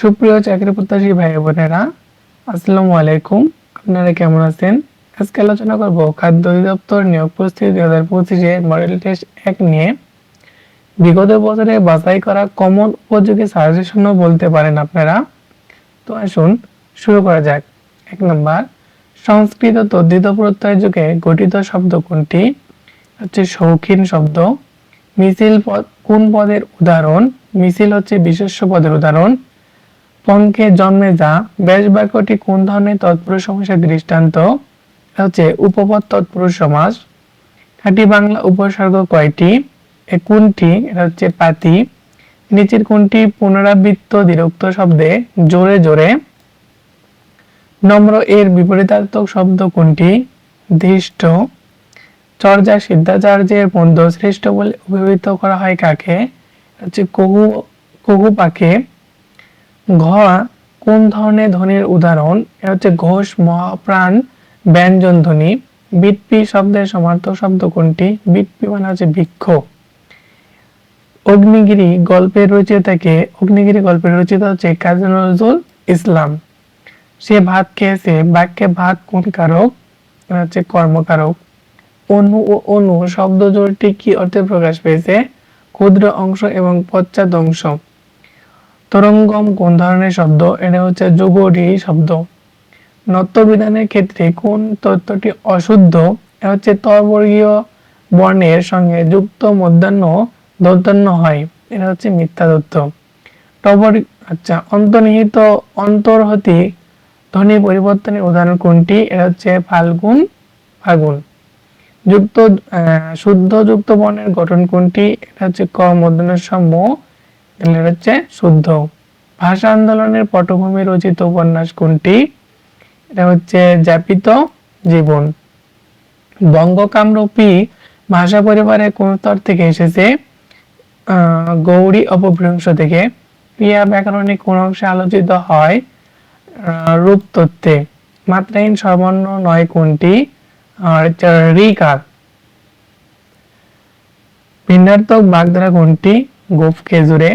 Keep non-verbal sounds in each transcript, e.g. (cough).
সুপ্রিয় চাকরি প্রত্যাশী ভাই বোনেরা, আসসালামু আলাইকুম। আপনারা কেমন আছেন? আজকে আলোচনা করব খাদ্য অধিদপ্তর নিয়োগ প্রস্তুতি দুই হাজার পঁচিশে মডেল টেস্ট এক নিয়ে। বিগত বছরে বাছাই করা কমন উপযোগী সাজেশনও বলতে পারেন আপনারা। তো আসুন শুরু করা যাক। এক নম্বর, সংস্কৃত তদ্ধিত প্রত্যয় যুগে গঠিত শব্দ কোনটি? হচ্ছে শৌখিন শব্দ। মিছিল পদ, কোন পদের উদাহরণ? মিছিল হচ্ছে বিশেষ্য পদের উদাহরণ। পঙ্কে জন্মে যা ব্যাস বাক্যটি কোন ধরনের তৎপুরুষ সমাসের দৃষ্টান্ত? হচ্ছে উপপদ তৎপুরুষ সমাস। খাঁটি বাংলা উপসর্গ কয়টি? কোনটি? এটা হচ্ছে পাতি। নিচের কোনটি? পুনরাবৃত্ত দ্বিরুক্ত শব্দে, জোরে জোরে। নম্র এর বিপরীতার্থক শব্দ কোনটি? ধৃষ্ট। চর্যা সিদ্ধাচার্যের মধ্য শ্রেষ্ঠ বলে অভিহিত করা হয় কাকে? হচ্ছে কহু কহু পাকে ঘ, কোন ধরনের ধ্বনির উদাহরণ? এটা হচ্ছে ঘোষ, মহাপ্রাণ, ব্যঞ্জন ধ্বনি। বিটপি শব্দের সমার্থক শব্দ কোনটি? বিটপি মানে হচ্ছে বৃক্ষ। অগ্নিগিরি গল্পের রচয়িতাকে অগ্নিগিরি গল্পের রচিত হচ্ছে কাজী নজরুল ইসলাম। সে ভাত খেয়েছে। বাক্যে ভাত কোন কারক? হচ্ছে কর্মকারক। অনু ও অনু শব্দ জোড়টি কি অর্থে প্রকাশ পেয়েছে? ক্ষুদ্র অংশ এবং পশ্চাৎ অংশ তরঙ্গম কোন ধরনের শব্দ? এটা হচ্ছে যুগড়ি শব্দ। নত্যবিধানের ক্ষেত্রে কোন তত্ত্বটি অশুদ্ধ? এটা হচ্ছে তবর্গীয় বর্ণের সঙ্গে যুক্ত মধ্যাহ্ন দধ্যাহ্ন হয়। এটা হচ্ছে মিথ্যা তথ্য টবর আচ্ছা অন্তর্নিহিত অন্তর্হতি ধ্বনি পরিবর্তনের উদাহরণ কোনটি? এটা হচ্ছে ফাল্গুন, ফাগুন। যুক্ত শুদ্ধ যুক্ত বর্ণের গঠন কোনটি? এটা হচ্ছে ক মধ্যাহ্নের সম্য এটা হচ্ছে শুদ্ধ ভাষা আন্দোলনের পটভূমি রচিত উপন্যাস কোনটি? এটা হচ্ছে যাপিত জীবন। বঙ্গকামরূপী ভাষা পরিবারের কোন স্তর থেকে এসেছে? গৌড়ী অপভ্রংশ থেকে। ক্রিয়া ব্যাকরণে কোন অংশে আলোচিত হয়? রূপ তত্ত্বে। মাত্রাহীন সর্বর্ণ নয় কোনটি? আর রিকার। ভিন্নার্থক বাগধারা কোনটি? গোফ খেজুরে।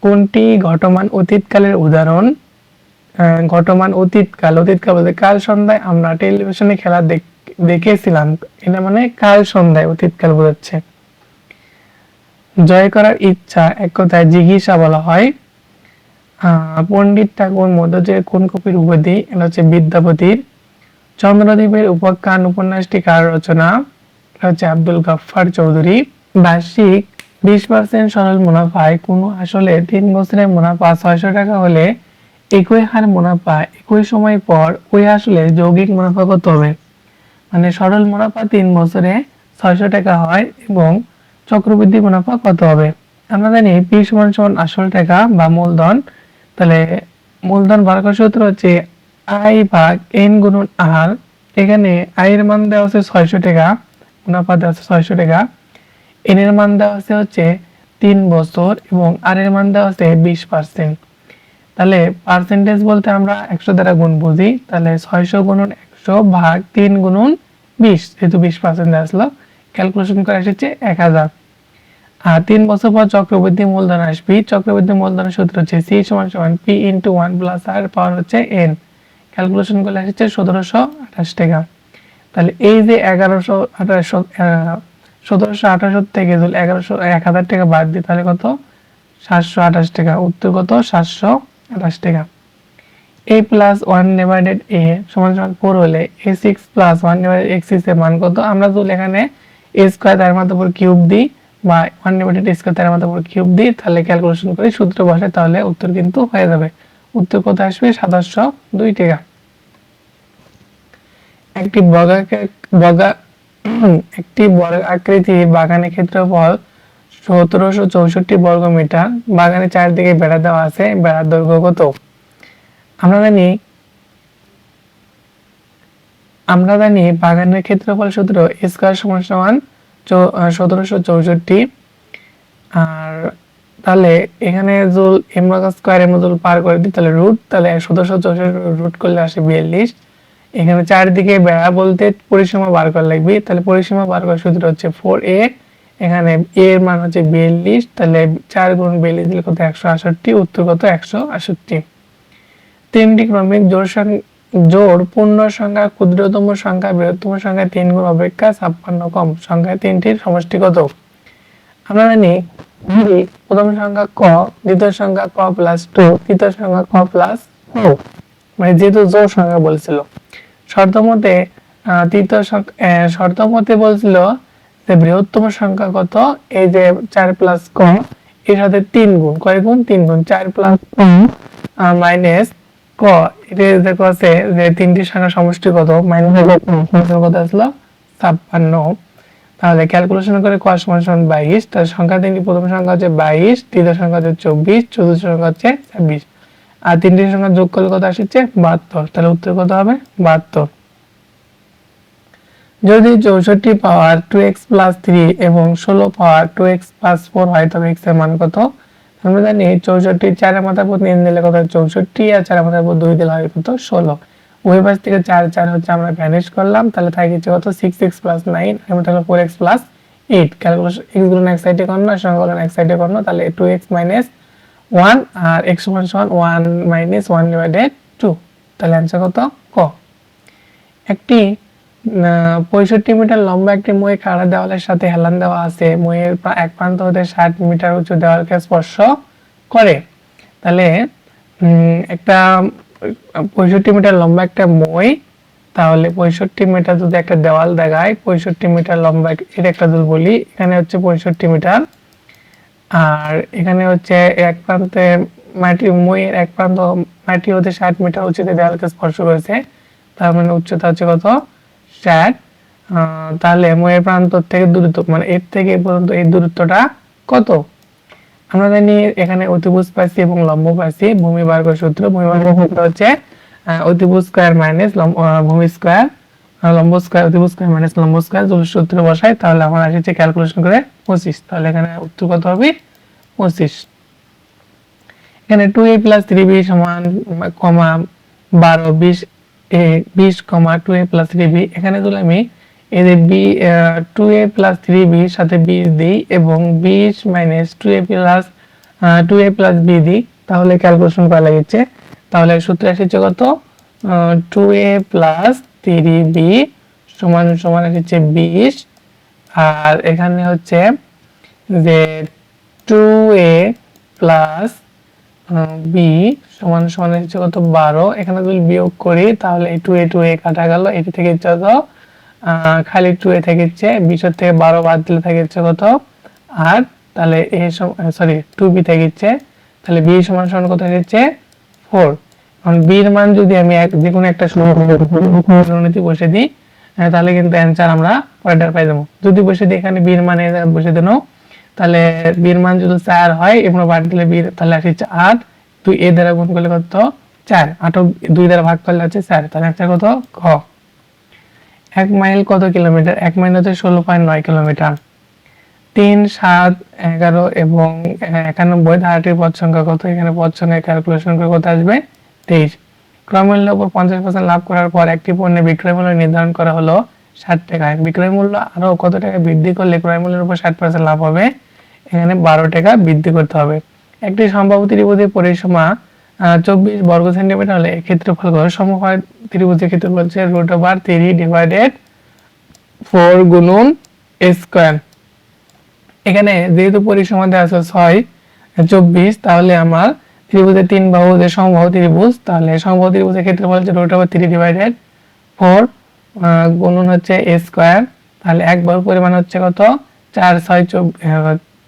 কোনটি ঘটমান অতীতকালের উদাহরণ? ঘটমান অতীতকাল। অতীতকাল বলতে কাল সন্ধ্যায় আমরা টেলিভিশনে খেলা দেখ- দেখেছিলাম। এটা মানে কাল সন্ধ্যায় অতীতকাল বোঝাচ্ছে। জয় করার ইচ্ছা এক কথায় জিজ্ঞাসা বলা হয় পণ্ডিত ঠাকুর মধ্যযুগের কোন কবির উপাধি? এটা হচ্ছে বিদ্যাপতির। চন্দ্রদ্বীপের উপাখ্যান উপন্যাসটি কার রচনা? এটা হচ্ছে আব্দুল গাফফার চৌধুরী। বার্ষিক বিশ পার্সেন্ট সরল মুনাফায় কোনো আসলে তিন বছরের মুনাফা ছয়শো টাকা হলে একই হার মুনাফা, একই সময় পর ওই আসলে যৌগিক মুনাফা কত হবে? মানে সরল মুনাফা তিন বছরে ছয়শো টাকা হয় এবং চক্রবৃদ্ধি মুনাফা কত হবে? আমরা জানি পি সমান সমান আসল টাকা বা মূলধন। তাহলে মূলধন বার করার সূত্র হচ্ছে আই ভাগ এন গুণন আর। এখানে আয়ের মান দেওয়া হচ্ছে ছয়শো টাকা, মুনাফা দেওয়া হচ্ছে ছয়শো টাকা। এন এর মান দেওয়া হচ্ছে হচ্ছে তিন বছর এবং আর এর মান দেওয়া হচ্ছে বিশ পার্সেন্ট তাহলে পার্সেন্টেজ বলতে আমরা একশো দ্বারা গুণ বুঝি, তাহলে ছয়শো গুণন একশো ভাগ তিন গুণন বিশ, যেহেতু বিশ পার্সেন্ট আসলো ক্যালকুলেশন করে এসেছে এক হাজার। আর তিন বছর পর চক্রবৃদ্ধি মূলধন আসবে, চক্রবৃদ্ধি মূলধনের সূত্র হচ্ছে সি সমান সমান P into one plus r power হচ্ছে এন ক্যালকুলেশন করলে এসেছে সতেরোশো আঠাশ টাকা। তাহলে এই যে এগারোশো আঠাশশো সতেরোশো আঠাশো থেকে এগারোশো, এক হাজার টাকা বাদ দিই, তাহলে কত? সাতশো আঠাশ টাকা। উত্তর কত? সাতশো আঠাশ টাকা। A plus one divided A সমান সমান ফোর হলে A six plus one divided এক্সের মান কত? আমরা যদি এখানে এ স্কোয়ার তার মাত্র উপর কিউব দিই বা ওয়ান ডিভাইডেড এ স্কোয়ার তার মাত্র উপর কিউব দিই, তাহলে ক্যালকুলেশন করে সূত্র বসে, তাহলে উত্তর কিন্তু হয়ে যাবে। উত্তর কত আসবে? সাতাশশো দুই টাকা। একটি বর্গাকার বর্গা একটি বর্গ আকৃতির বাগানের ক্ষেত্রফল সতেরোশো চৌষট্টি বর্গ মিটার। বাগানের চারদিকে বেড়া দেওয়া আছে, বেড়ার দৈর্ঘ্য কত? আমরা জানি আমরা জানি বাগানের ক্ষেত্রফল সূত্র স্কোয়ার সমান সমান সতেরোশো চৌষট্টি। আর তাহলে এখানে জুল এমরা স্কোয়ার এমরা জুল পার করে দিই, তাহলে রুট, তাহলে সতেরোশো চৌষট্টি রুট করলে আসে বিয়াল্লিশ। এখানে চারদিকে বেড়া বলতে পরিসীমা বার করা লাগবে। তাহলে পরিসীমা বার করার সূত্র হচ্ছে ফোর এ এখানে এ এর মান হচ্ছে বিয়াল্লিশ, তাহলে চার গুণ বিয়াল্লিশ দিলে কত? একশো আষট্টি উত্তর কত? একশো আষট্টি তিনটি ক্রমিক জোর জোর পূর্ণ সংখ্যা, ক্ষুদ্রতম সংখ্যা, বৃহত্তম সংখ্যা তিন গুণ অপেক্ষা ছাপ্পান্ন কম। সংখ্যা তিনটির সমষ্টি কত? আমরা জানি প্রথম সংখ্যা ক, দ্বিতীয় সংখ্যা ক প্লাস টু তৃতীয় সংখ্যা ক প্লাস ফোর মানে যেহেতু জোর সংখ্যা বলছিল। শর্ত মতে আহ, তৃতীয় সংখ্যা আহ, শর্ত মতে বলছিল যে বৃহত্তম সংখ্যা কত? এই যে চার প্লাস ক এর সাথে তিন গুণ। কয় গুণ? তিন গুণ। চার প্লাস ক মাইনাস ক। এটা দেখো আছে যে তিনটি সংখ্যা সমষ্টি কত? মাইনাস কত? আসলো? ছাপ্পান্ন। তাহলে ক্যালকুলেশন করে ক সমান সমান বাইশ। তার সংখ্যা তিনটি প্রথম সংখ্যা হচ্ছে বাইশ তৃতীয় সংখ্যা হচ্ছে চব্বিশ চতুর্থ সংখ্যা হচ্ছে ছাব্বিশ। আর তিনটি সংখ্যা যোগ করলে কত আসছে? বাহাত্তর। তাহলে উত্তর কত হবে? বাহাত্তর। যদি চৌষট্টি power two X plus three এবং ষোলো power two X plus four হয়, তবে এক্সের মান কত? আমরা জানি চৌষট্টি চারের মাথার উপর তিন দিলে কত? চৌষট্টি আর চারের মাথার উপর দুই দিলে হয় কত? ষোলো। ওই পাশ থেকে চার চার হচ্ছে আমরা ভ্যানিশ করলাম, তাহলে থাকে হচ্ছে কত? সিক্স এক্স প্লাস নাইন এবং তাহলে four X plus eight calculation এক্সগুলো এক সাইডে করনো আর সংখ্যা এক সাইডে করনো তাহলে টু এক্স মাইনাস ওয়ান আর এক্স সমান সমান one minus one divided two তাহলে অ্যান্সার কত? ক। একটি পঁয়ষট্টি মিটার লম্বা একটি মই খাড়া দেওয়ালের সাথে হেলান দেওয়া আছে। মইয়ের এক প্রান্ত হতে ষাট মিটার উঁচু দেওয়ালকে স্পর্শ করে। তাহলে একটা পঁয়ষট্টি মিটার লম্বা একটা মই তাহলে পঁয়ষট্টি মিটার যদি একটা দেওয়াল দেখায়, পঁয়ষট্টি মিটার লম্বা এটা একটা যদি বলি এখানে হচ্ছে পঁয়ষট্টি মিটার আর এখানে হচ্ছে এক প্রান্তে মাটি, মইয়ের এক প্রান্ত মাটি হতে ষাট মিটার উঁচুতে দেওয়ালকে স্পর্শ করেছে। তার মানে উচ্চতা হচ্ছে কত? ষাট। তাহলে মইয়ের প্রান্ত থেকে দূরত্ব মানে এর থেকে পর্যন্ত এই দূরত্বটা কত? আমরা জানি এখানে অতিভুজ পাইছি এবং লম্ব পাইছি। ভূমি বর্গ সূত্র, ভূমি বর্গ সূত্র হচ্ছে অতিভুজ স্কয়ার মাইনাস ভূমি স্কয়ার। লম্ব স্কয়ার অতিভুজ স্কয়ার মাইনাস লম্ব স্কয়ার যদি সূত্র বসাই, তাহলে আমার ক্যালকুলেশন করে পঁচিশ। তাহলে এখানে উত্তর কত হবে? পঁচিশ। এখানে two A plus three B সমান কমা বারো, বিশ এ বিশ comma two A plus three B এখানে যদি আমি B two A plus three সাথে বিশ দিই এবং বিশ minus two A plus two A plus B দিই, তাহলে ক্যালকুলেশন করা লাগছে। তাহলে সূত্র এসেছে কত? Two A plus three B সমান সমান এসেছে বিশ। আর এখানে হচ্ছে যে টু এ প্লাস বি সমান সমান হচ্ছে কত? বারো। এখানে যদি বিয়োগ করি, তাহলে টু এ টু এ কাটা গেল। এটি থেকে হচ্ছে কত খালি টু এ থেকে হচ্ছে বিশের থেকে বারো বাদ দিলে থাকে হচ্ছে কত? আর তাহলে এ সরি টু বি থেকে হচ্ছে, তাহলে বি সমান সমান কত হচ্ছে? ফোর কারণ বির মান যদি আমি যে কোনো একটা সমীকরণে বসে দিই তাহলে কিন্তু অ্যান্সার আমরা পরেরটা পাই যাব। যদি বসে দিই এখানে বীর মানে বসে দেন তাহলে বীর মান যদি চার হয় এবং বাদ দিলে বীর তাহলে আসছে আট দুই এ দ্বারা গুণ করলে কত? চার। আট দুই দ্বারা ভাগ করলে হচ্ছে চার। তাহলে একটা কত? খ এক মাইল কত কিলোমিটার? এক মাইল হচ্ছে ষোলো পয়েন্ট নয় কিলোমিটার। তিন সাত এগারো এবং একানব্বই ধারাটির পদ সংখ্যা কত? এখানে পদ সংখ্যা ক্যালকুলেশন করে কত আসবে? তেইশ। ক্রয়মূল্যের উপর পঞ্চাশ পার্সেন্ট লাভ করার পর একটি পণ্যের বিক্রয় মূল্য নির্ধারণ করা হলো ষাট টাকায় বিক্রয় মূল্য আরও কত টাকা বৃদ্ধি করলে ক্রয় মূল্যের উপর ষাট পার্সেন্ট লাভ হবে? এখানে বারো টাকা বৃদ্ধি করতে হবে। একটি সম্ভাব্য ত্রিভুজের পরিসীমা চব্বিশ বর্গ সেন্টিমিটার হলে ক্ষেত্রফল কত সমবায় ত্রিভুজের ক্ষেত্রফল হচ্ছে root over three divided four গুণন স্কোয়ার এখানে যেহেতু পরিসীমা দেওয়া আছে ছয়, চব্বিশ, তাহলে আমার ত্রিভুজের তিন বাহু যে সমবাহু ত্রিভুজ, তাহলে সমবাহু ত্রিভুজের ক্ষেত্রফল হচ্ছে root over three divided four গুণন হচ্ছে এ স্কোয়ার তাহলে এক বাহুর পরিমাণ হচ্ছে কত? চার, ছয়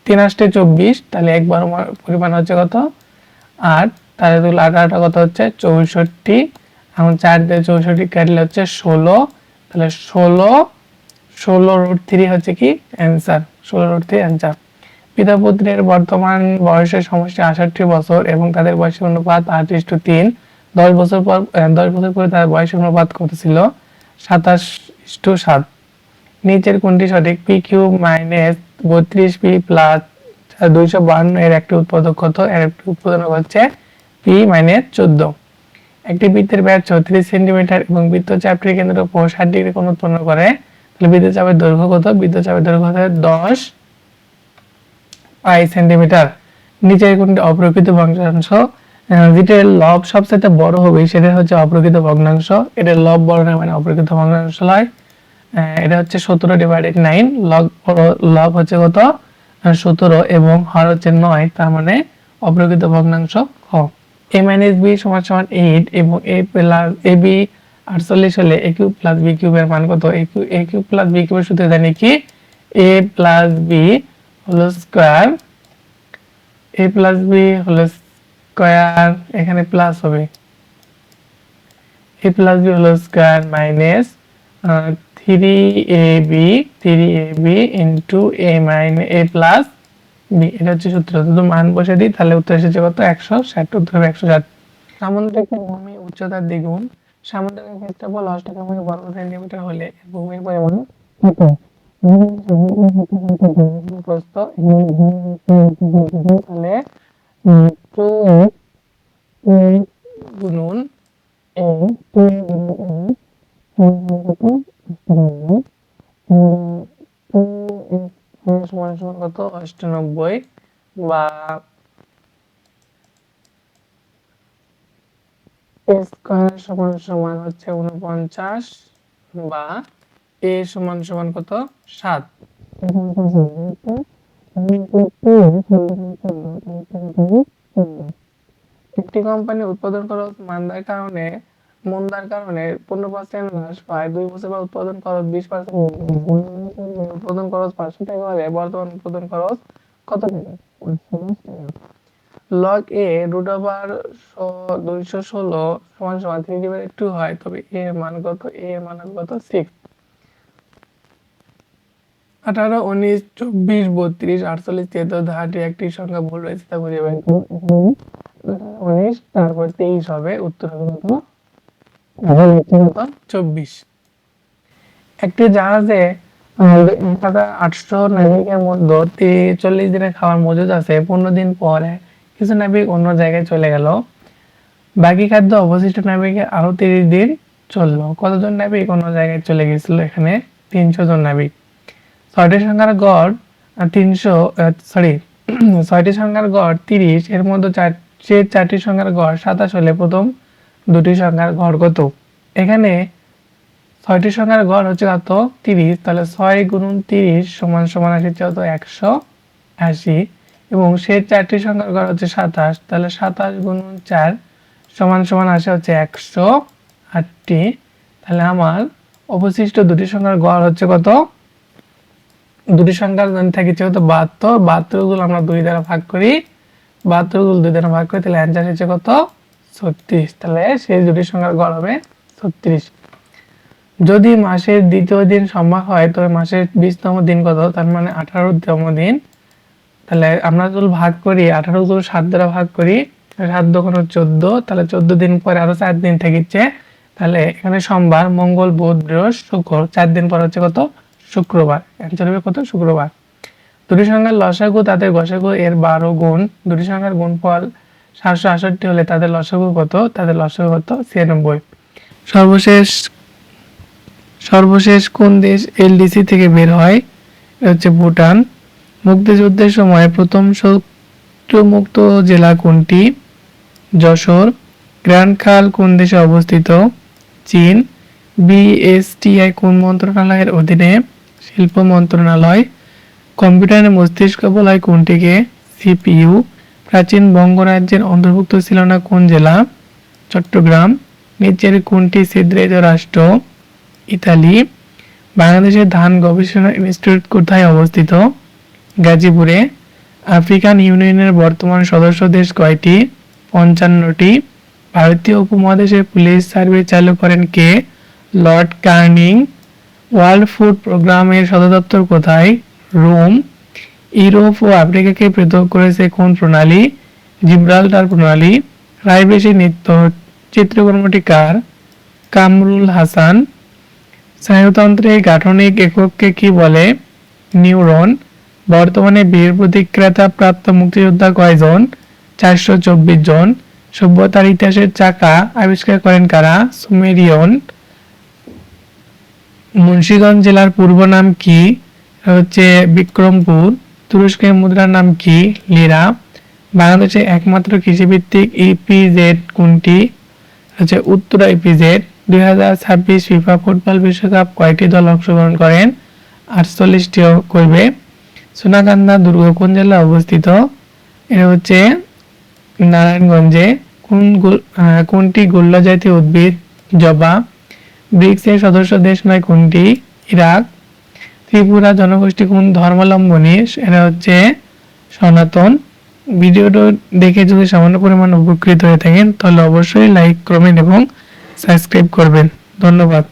তিন আষ্টে চব্বিশ, তাহলে এক বাহুর পরিমাণ হচ্ছে কত? আট, তাহলে আট আটটা কত হচ্ছে? চৌষট্টি, এখন চার দিয়ে চৌষট্টি কাটলে হচ্ছে ষোলো, তাহলে ষোলো ষোলো রুট থ্রি হচ্ছে কি? অ্যান্সার ষোলো রুট থ্রি অ্যান্সার পিতা পুত্রের বর্তমান বয়সের সমষ্টি আষট্টি বছর এবং তাদের বয়সের অনুপাত আট টু তিন। দশ বছর পর দশ বছর পরে তার বয়সের অনুপাত কত ছিল? সাতাশ টু সাত। নিচের কোনটি সঠিক? পি কিউ মাইনাস বত্রিশ পি প্লাস দুইশো বাহান্ন এর একটি উৎপাদক কত? এর একটি উৎপাদন হচ্ছে পি মাইনাস চোদ্দ। একটি বৃত্তের ব্যাস ছত্রিশ সেন্টিমিটার এবং বৃত্ত চাপটির কেন্দ্র উপর ষাট ডিগ্রি কোণ উৎপন্ন করে। তাহলে চাপের দৈর্ঘ্য কত? বিদ্যুৎ চাপের দৈর্ঘ্য হচ্ছে দশ। Pi centimetre. নিচের কোনটি অপ্রকৃত ভগ্নাংশ? যেটার লব সবচেয়ে বড় হবে সেটা হচ্ছে অপ্রকৃত ভগ্নাংশ। এটার লব বড় না মানে অপ্রকৃত ভগ্নাংশ আহ, এটা হচ্ছে সতেরো ডিভাইডেড নাইন লগ লব হচ্ছে কত? সতেরো এবং হর হচ্ছে নয় তার মানে অপ্রকৃত ভগ্নাংশ খ এ মাইনাস বি সমান সমান এইট এবং এ প্লাস এ বি আটচল্লিশ হলে এ কিউব প্লাস বি কিউবের মান কত? এ কিউব প্লাস বি কিউবের সূত্রে জানি কি? এ প্লাস বি হলো স্কোয়ার এ প্লাস বি হলো স্কোয়ার এখানে প্লাস হবে। এ প্লাস বি হলো square minus three A B three A B into A minus A plus B এটা হচ্ছে সূত্র। যদি মান বসে দিই, তাহলে উত্তর এসেছে কত? একশো ষাট। উত্তর হবে একশো ষাট। সামুদ্রিক ভূমি উচ্চতার দ্বিগুণ। সামুদ্রিক ক্ষেত্রফল অষ্টকর্মী বর্গ সেন্টিমিটার হলে ভূমির পরিমাণ কত? তাহলে কত অষ্টানব্বই বা স্কোয়ার সমান সমান হচ্ছে উনপঞ্চাশ বা এ সমান সমান কত? সাত। একটি কোম্পানি উৎপাদন খরচ মান্দার কারণে, মন্দার কারণে পনেরো পার্সেন্ট হ্রাস পায়, দুই বছর পর উৎপাদন খরচ বিশ পার্সেন্ট উৎপাদন খরচ পাঁচশো টাকা হলে বর্তমান উৎপাদন খরচ কত টাকা লগ এ রুট ওভার দুইশো ষোলো সমান সমান থ্রি ডিভাইডেড টু হয়, তবে এ এর মান কত? এ এর মান কত? সিক্স আঠারো, উনিশ, চব্বিশ, বত্রিশ, আটচল্লিশ, তিয়াত্তর ধারাটি একটি সংখ্যা ভুল রয়েছে, তা খুঁজে বের উনিশ, তারপর তেইশ হবে, উত্তর হবে কত? চব্বিশ। একটি জাহাজে এক হাজার আটশো নাবিকের মধ্যে চল্লিশ দিনের খাবার মজুদ আছে, পনেরো দিন পরে কিছু নাবিক অন্য জায়গায় চলে গেল। বাকি খাদ্য অবশিষ্ট নাবিকের আরও তিরিশ দিন চলল। কতজন নাবিক অন্য জায়গায় চলে গেছিল এখানে? তিনশো জন নাবিক। ছয়টি সংখ্যার গড় তিনশো সরি (clears throat) ছয়টি সংখ্যার গড় তিরিশ, এর মধ্যে চার, সে চারটি সংখ্যার গড় সাতাশ হলে প্রথম দুটি সংখ্যার গড় কত? এখানে ছয়টি সংখ্যার গড় হচ্ছে কত? তিরিশ, তাহলে ছয় গুণন তিরিশ সমান সমান আসে কত? একশো আশি। এবং সে চারটি সংখ্যার গড় হচ্ছে সাতাশ, তাহলে সাতাশ গুণন চার সমান সমান আসে হচ্ছে একশো আটটি। তাহলে আমার অবশিষ্ট দুটি সংখ্যার গড় হচ্ছে কত? দুটি সংখ্যার জানি থাকি হচ্ছে বাহাত্তর বাহাত্তরগুলো আমরা দুই দ্বারা ভাগ করি, বাহাত্তরগুলো দুই দ্বারা ভাগ করি, তাহলে অ্যান্সার হচ্ছে কত? ছত্রিশ। তাহলে সেই দুটি সংখ্যার গড় হবে ছত্রিশ। যদি মাসের দ্বিতীয় দিন সম্ভব হয়, তবে মাসের বিশতম দিন কত? তার মানে আঠারোতম দিন। তাহলে আমরা যদি ভাগ করি, আঠারো গুলো সাত দ্বারা ভাগ করি সাত দোকান চোদ্দ, তাহলে চোদ্দ দিন পরে আরও চার দিন থাকিচ্ছে। তাহলে এখানে সোমবার, মঙ্গল, বুধ বৃহস্পতি শুক্র, চার দিন পর হচ্ছে কত? শুক্রবার অ্যান্সার হবে কত শুক্রবার। দুটি সংখ্যার লসাগু তাদের গসাগু এর বারো গুণ। দুটি সংখ্যার গুণফল সাতশো আষট্টি হলে তাদের লসাগু কত? তাদের লসাগু কত? ছিয়ানব্বই। সর্বশেষ সর্বশেষ কোন দেশ এলডিসি থেকে বের হয়? হচ্ছে ভুটান। মুক্তিযুদ্ধের সময় প্রথম শত্রুমুক্ত জেলা কোনটি? যশোর। গ্র্যান্ড খাল কোন দেশে অবস্থিত? চীন। বিএসটিআই কোন মন্ত্রণালয়ের অধীনে? শিল্প মন্ত্রণালয় কম্পিউটারের মস্তিষ্ক বলা হয় কোনটিকে? সিপিইউ। প্রাচীন বঙ্গরাজ্যের অন্তর্ভুক্ত ছিল না কোন জেলা? চট্টগ্রাম। নিচের কোনটি ছিদ্রিত রাষ্ট্র? ইতালি। বাংলাদেশের ধান গবেষণা ইনস্টিটিউট কোথায় অবস্থিত? গাজীপুরে। আফ্রিকান ইউনিয়নের বর্তমান সদস্য দেশ কয়টি? পঞ্চান্নটি। ভারতীয় উপমহাদেশে পুলিশ সার্ভে চালু করেন কে? লর্ড কার্নিং। ওয়ার্ল্ড ফুড প্রোগ্রামের সদর দপ্তর কোথায়? রোম। ইউরোপ ও আফ্রিকাকে পৃথক করেছে কোন প্রণালী? জিব্রাল্টার প্রণালী। রায়বেশী নৃত্য চিত্রকর্মটি কার? কামরুল হাসান। স্নায়ুতন্ত্রের গাঠনিক একককে কি বলে? নিউরন। বর্তমানে বীর প্রতিক্রেতা প্রাপ্ত মুক্তিযোদ্ধা কয়জন? চারশো চব্বিশ জন। সভ্যতার ইতিহাসের চাকা আবিষ্কার করেন কারা? সুমেরিয়ন। মুন্সিগঞ্জ জেলার পূর্ব নাম কি? হচ্ছে বিক্রমপুর। তুরস্কের মুদ্রার নাম কি? লিরা। বাংলাদেশে একমাত্র কৃষিভিত্তিক ইপিজেড কোনটি? হচ্ছে উত্তরা ইপিজেড দুই হাজার ছাব্বিশ ফিফা ফুটবল বিশ্বকাপ কয়টি দল অংশগ্রহণ করেন? আটচল্লিশটি করবে। সোনাকান্দা দুর্গ কোন জেলায় অবস্থিত? এটা হচ্ছে নারায়ণগঞ্জে। কোন কোনটি গোল্লা জাতীয় উদ্ভিদ জবা? ব্রিক্সের সদস্য দেশ নয়, কোনটি? ইরাক। ত্রিপুরা জনগোষ্ঠী কোন ধর্মাবলম্বনী এটা হচ্ছে সনাতন। ভিডিওটা দেখে যদি সামান্য পরিমাণ উপকৃত হয়ে থাকেন, তাহলে অবশ্যই লাইক করবেন এবং সাবস্ক্রাইব করবেন। ধন্যবাদ।